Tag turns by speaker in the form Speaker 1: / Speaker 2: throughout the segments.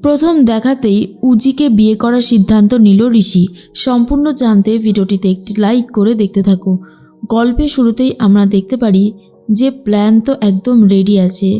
Speaker 1: প্রথম দেখাতেই উজিকে বিয়ে করার সিদ্ধান্ত নিল ঋষি। সম্পূর্ণ জানতে ভিডিওটিতে একটি লাইক করে দেখতে থাকো। গল্পের শুরুতেই আমরা দেখতে পারি যে প্ল্যান তো একদম রেডি আছে,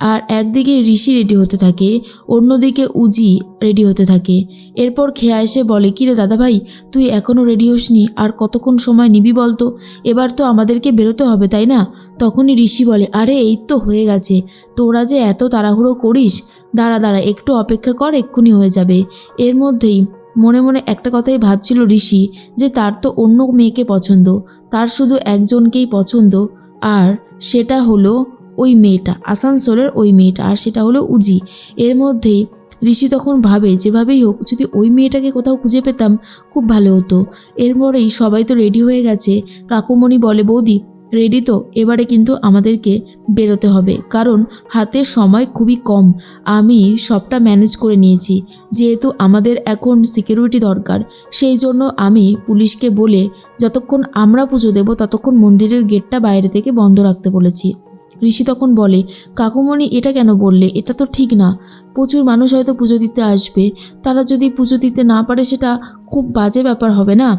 Speaker 1: আর একদিকে ঋষি রেডি হতে থাকে, অন্যদিকে উজি রেডি হতে থাকে। এরপর খেয়া এসে বলে, কিরে দাদাভাই, তুই এখনও রেডি হসনি, আর কতক্ষণ সময় নিবি বলতো? এবার তো আমাদেরকে বেরোতে হবে, তাই না? তখনই ঋষি বলে, আরে, এই তো হয়ে গেছে। তোরা যে এত তাড়াহুড়ো করিস দাঁড়া দাঁড়া, একটু অপেক্ষা কর, এক্ষুনি হয়ে যাবে। এর মধ্যেই মনে মনে একটা কথাই ভাবছিল ঋষি, যে তার তো অন্য মেয়েকে পছন্দ, তার শুধু একজনকেই পছন্দ, আর সেটা হলো ওই মেয়েটা, আসানসোলের ওই মেয়েটা, আর সেটা হলো উজি। এর মধ্যেই ঋষি তখন ভাবে, যেভাবেই হোক, যদি ওই মেয়েটাকে কোথাও খুঁজে পেতাম, খুব ভালো হতো। এরপরেই সবাই তো রেডি হয়ে গেছে। কাকুমণি বলে, বৌদি রেডি তো, এবারে কিন্তু আমাদেরকে বেরোতে হবে। কারণ হাতে সময় খুবই কম। আমি সবটা ম্যানেজ করে নিয়েছি। যেহেতু আমাদের এখন সিকিউরিটি দরকার, সেই জন্য আমি পুলিশকে বলে যতক্ষণ আমরা পুজো দেব, ততক্ষণ মন্দিরের গেটটা বাইরে থেকে বন্ধ রাখতে বলেছি। ঋষি তখন বলে, কাকুমণি, এটা কেন বললে? এটা তো ঠিক না। প্রচুর মানুষ হয়তো পুজো দিতে আসবে। তারা যদি পুজো দিতে না পারে, সেটা খুব বাজে ব্যাপার হবে না?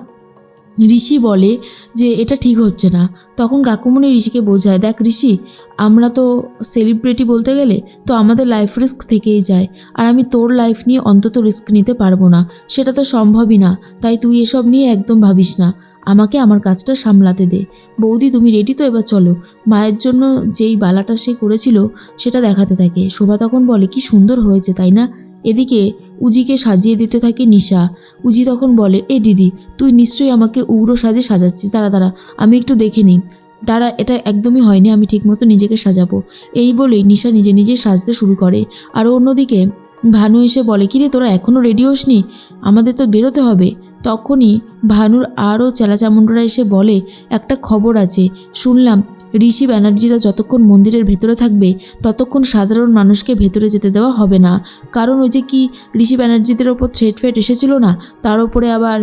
Speaker 1: ঋষি বলে যে এটা ঠিক হচ্ছে না। তখন কাকুমণি ঋষিকে বোঝায়, দেখ ঋষি, আমরা তো সেলিব্রিটি বলতে গেলে তো আমাদের লাইফ রিস্ক থেকেই যায়। আর আমি তোর লাইফ নিয়ে অন্তত রিস্ক নিতে পারব না। সেটা তো সম্ভবই না। তাই তুই এসব নিয়ে একদম ভাবিস না। আমাকে আমার কাজটা সামলাতে দে। বৌদি, তুমি রেডি তো? এবার চলো। মায়ের জন্য যেই বালাটা সে করেছিল, সেটা দেখাতে থাকে। শোভা তখন বলে, কি সুন্দর হয়েছে, তাই না? এদিকে উজিকে সাজিয়ে দিতে থাকে নিশা। উজি তখন বলে, এ দিদি, তুই নিশ্চয়ই আমাকে উগ্র সাজে সাজাচ্ছিস। তারা দাঁড়া, আমি একটু দেখে নিই। তারা এটা একদমই হয়নি, আমি ঠিকমতো নিজেকে সাজাবো। এই বলেই নিশা নিজে নিজে সাজতে শুরু করে। আর অন্যদিকে ভানু এসে বলে কিরে তোরা এখনও রেডি হসনি? আমাদের তো বেরোতে হবে। তখনই ভানুর আরও চেলাচামুন্ডরা এসে বলে, একটা খবর আছে, শুনলাম ঋষি ব্যানার্জিরা যতক্ষণ মন্দিরের ভেতরে থাকবে, ততক্ষণ সাধারণ মানুষকে ভেতরে যেতে দেওয়া হবে না। কারণ ওই যে কি, ঋষি ব্যানার্জিদের ওপর থ্রেট ফ্রেট এসেছিল না, তার ওপরে আবার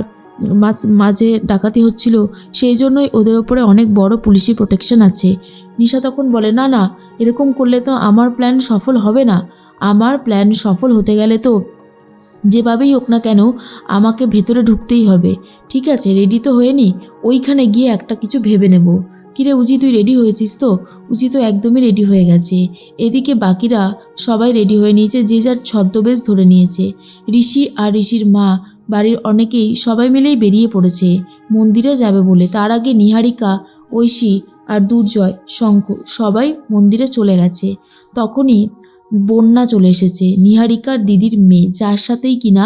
Speaker 1: মাঝে ডাকাতি হচ্ছিল, সেই জন্যই ওদের ওপরে অনেক বড় পুলিশি প্রোটেকশন আছে। নিশা তখন বলে, না না, এরকম করলে তো আমার প্ল্যান সফল হবে না। আমার প্ল্যান সফল হতে গেলে তো যেভাবেই হোক না কেন, আমাকে ভেতরে ঢুকতেই হবে। ঠিক আছে রেডি তো হয়ে নি ওইখানে গিয়ে একটা কিছু ভেবে নেব। কিরে উজি, তুই রেডি হয়েছিস তো? উজি তো একদমই রেডি হয়ে গেছে। এদিকে বাকিরা সবাই রেডি হয়ে নিয়েছে, যে যার ছদ্মবেশ ধরে নিয়েছে। ঋষি আর ঋষির মা, বাড়ির অনেকেই সবাই মিলেই বেরিয়ে পড়েছে। মন্দিরে যাবে বলে তার আগে নিহারিকা, ঐশী আর দুর্জয়, শঙ্খ সবাই মন্দিরে চলে গেছে। তখনই বন্যা চলে এসেছে, নিহারিকার দিদির মেয়ে, যার সাথেই কিনা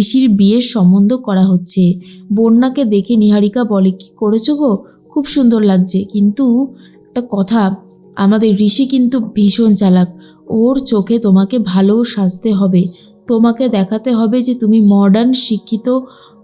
Speaker 1: ঋষির বিয়ের সম্বন্ধ করা হচ্ছে। বন্যাকে দেখে নিহারিকা বলে, কি করেছ গো? খুব সুন্দর লাগছে। কিন্তু একটা কথা, আমাদের ঋষি কিন্তু ভীষণ চালাক। ওর চোখে তোমাকে ভালো সাজতে হবে। তোমাকে দেখাতে হবে যে তুমি মডার্ন শিক্ষিত,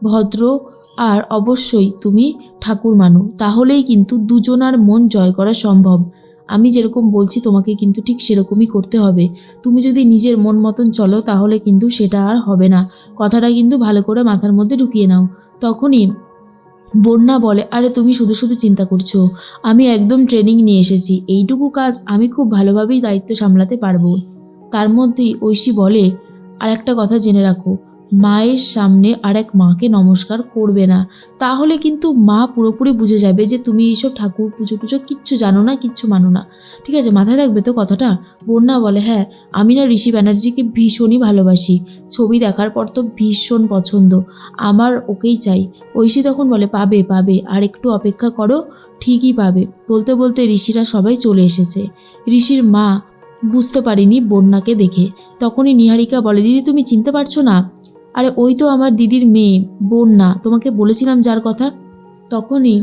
Speaker 1: ভদ্র আর অবশ্যই তুমি ঠাকুর মানো। তাহলেই কিন্তু দুজনার মন জয় করা সম্ভব। আমি যেরকম বলছি, তোমাকে কিন্তু ঠিক সেরকমই করতে হবে। তুমি যদি নিজের মন মতন চলো, তাহলে কিন্তু সেটা আর হবে না। কথাটা কিন্তু ভালো করে মাথার মধ্যে ঢুকিয়ে নাও। তখনই বন্যা বলে, আরে তুমি শুধু শুধু চিন্তা করছ। আমি একদম ট্রেনিং নিয়ে এসেছি। এইটুকু কাজ আমি খুব ভালোভাবেই দায়িত্ব সামলাতে পারব। তার মধ্যেই ঐশী বলে, আর একটা কথা জেনে রাখো। মায়ের সামনে আর এক মাকে নমস্কার করবে না। তাহলে কিন্তু মা পুরোপুরি বুঝে যাবে যে তুমি এইসব ঠাকুর পুজো টুজো কিচ্ছু জানো না, কিচ্ছু মানো না। ঠিক আছে, মাথায় রাখবে তো কথাটা? বন্যা বলে হ্যাঁ আমি না ঋষি ব্যানার্জিকে ভীষণই ভালোবাসি। ছবি দেখার পর তো ভীষণ পছন্দ। আমার ওকেই চাই। ঐশী তখন বলে, পাবে পাবে। আর একটু অপেক্ষা করো, ঠিকই পাবে। বলতে বলতে ঋষিরা সবাই চলে এসেছে। ঋষির মা বুঝতে পারিনি বন্যাকে দেখে। তখনই নিহারিকা বলে, দিদি, তুমি চিনতে পারছ না? আরে ওই তো আমার দিদির মেয়ে, বোন না, তোমাকে বলেছিলাম যার কথা। তখনই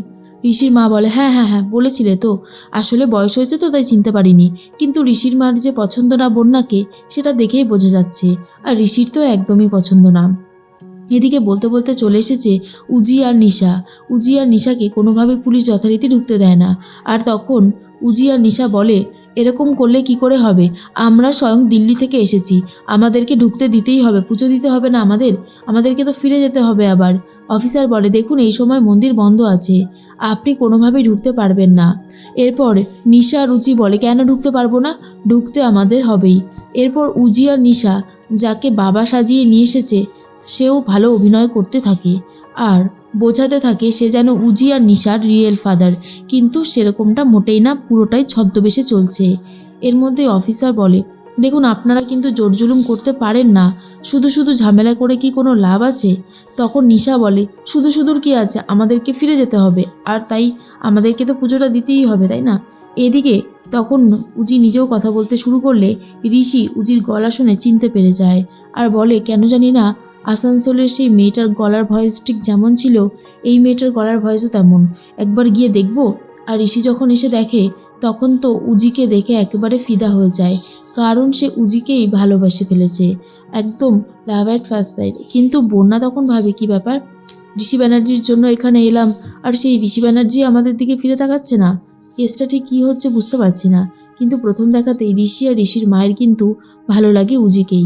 Speaker 1: ঋষির মা বলে হ্যাঁ হ্যাঁ হ্যাঁ বলেছিলে তো, আসলে বয়স হয়েছে তো তাই চিনতে পারিনি। কিন্তু ঋষির মার যে পছন্দ না বন্যাকে, সেটা দেখেই বোঝা যাচ্ছে, আর ঋষির তো একদমই পছন্দ না। এদিকে বলতে বলতে চলে এসেছে উজি আর নিশা। উজি আর নিশাকে কোনোভাবে পুলিশ যথারীতি ঢুকতে দেয় না। আর তখন উজি আর নিশা বলে এরকম করলে কি করে হবে? আমরা স্বয়ং দিল্লি থেকে এসেছি। আমাদেরকে ঢুকতে দিতেই হবে, পুজো দিতে হবে না আমাদের? আমাদেরকে তো ফিরে যেতে হবে আবার। অফিসার বলে, দেখুন, এই সময় মন্দির বন্ধ আছে। আপনি কোনোভাবেই ঢুকতে পারবেন না। এরপর নিশা উজি বলে, কেন ঢুকতে পারব না? ঢুকতে আমাদের হবেই। এরপর উজি আর নিশা, যাকে বাবা সাজিয়ে নিয়ে এসেছে, সেও ভালো অভিনয় করতে থাকে। আর বোঝাতে থাকে সে যেন উজি আর নিশার রিয়েল ফাদার কিন্তু সেরকমটা মোটেই না, পুরোটাই ছদ্মবেশে চলছে। এর মধ্যে অফিসার বলে, দেখুন, আপনারা কিন্তু জোর জুলুম করতে পারেন না, শুধু শুধু ঝামেলা করে কি কোনো লাভ আছে? তখন নিশা বলে, শুধু শুধুর কি আছে, আমাদেরকে ফিরে যেতে হবে, আর তাই আমাদেরকে তো পুজোটা দিতেই হবে, তাই না? এদিকে তখন উজি নিজেও কথা বলতে শুরু করলে ঋষি উজির গলা শুনে চিনতে পেরে যায়, আর বলে, কেন জানি না আসানসোলের সেই মেয়েটার গলার ভয়েস ঠিক যেমন ছিল, এই মেয়েটার গলার ভয়েসও তেমন। একবার গিয়ে দেখব। আর ঋষি যখন এসে দেখে, তখন তো উজিকে দেখে একেবারে ফিদা হয়ে যায়, কারণ সে উজিকেই ভালোবাসে ফেলেছে। একদম লাভ অ্যাট ফার্স্ট সাইড কিন্তু বন্যা তখন ভাবে কি ব্যাপার? ঋষি ব্যানার্জির জন্য এখানে এলাম, আর সেই ঋষি ব্যানার্জি আমাদের দিকে ফিরে তাকাচ্ছে না। কেসটা ঠিক কী হচ্ছে বুঝতে পারছি না। কিন্তু প্রথম দেখাতেই ঋষি আর ঋষির মায়ের কিন্তু ভালো লাগে উজিকেই।